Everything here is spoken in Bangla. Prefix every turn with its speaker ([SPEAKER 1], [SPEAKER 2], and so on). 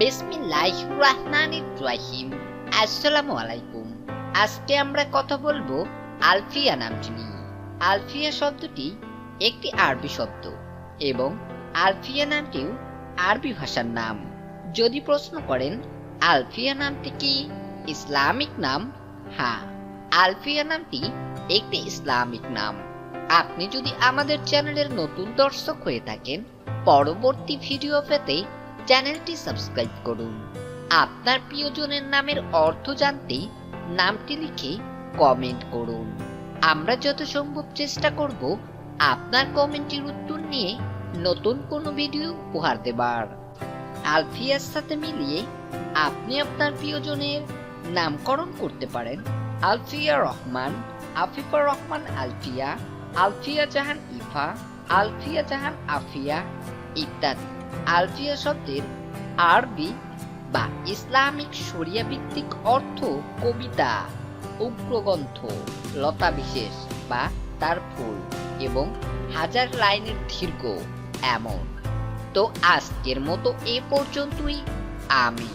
[SPEAKER 1] বিসমিল্লাহ রহমান রাহিম। আসসালামু আলাইকুম। আজকে আমরা কথা বলব আলফিয়া নামটি নিয়ে। আলফিয়া শব্দটি একটি আরবি শব্দ এবং আলফিয়া নামটিও আরবি ভাষার নাম। যদি প্রশ্ন করেন, আলফিয়া নামটি কি? ইসলামিক নাম? হ্যাঁ আলফিয়া নামটি একটি ইসলামিক নাম। আপনি যদি আমাদের চ্যানেলের নতুন দর্শক হয়ে থাকেন, পরবর্তী ভিডিও পেতে চ্যানেলটি সাবস্ক্রাইব করুন। আপনার প্রিয়জনের নামের অর্থ জানতে নামটি লিখে কমেন্ট করুন। আমরা যত সম্ভব চেষ্টা করব আপনার কমেন্টের উত্তর নিয়ে নতুন কোনো ভিডিও উপহার দেবার। আলফিয়ার সাথে মিলিয়ে আপনি আপনার প্রিয়জনের নামকরণ করতে পারেন আলফিয়া রহমান, আফিফা রহমান আলফিয়া আলফিয়া জাহান ইফা, আলফিয়া জাহান আফিয়া ইত্যাদি। আলফিয়া শব্দের আরবি বা ইসলামিক শরিয়া ভিত্তিক অর্থ কবিতা, উগ্রগ্রন্থ লতা বিশেষ বা তার ফুল এবং হাজার লাইনের দীর্ঘ এমন। তো আজকের মতো এ পর্যন্তই। আমি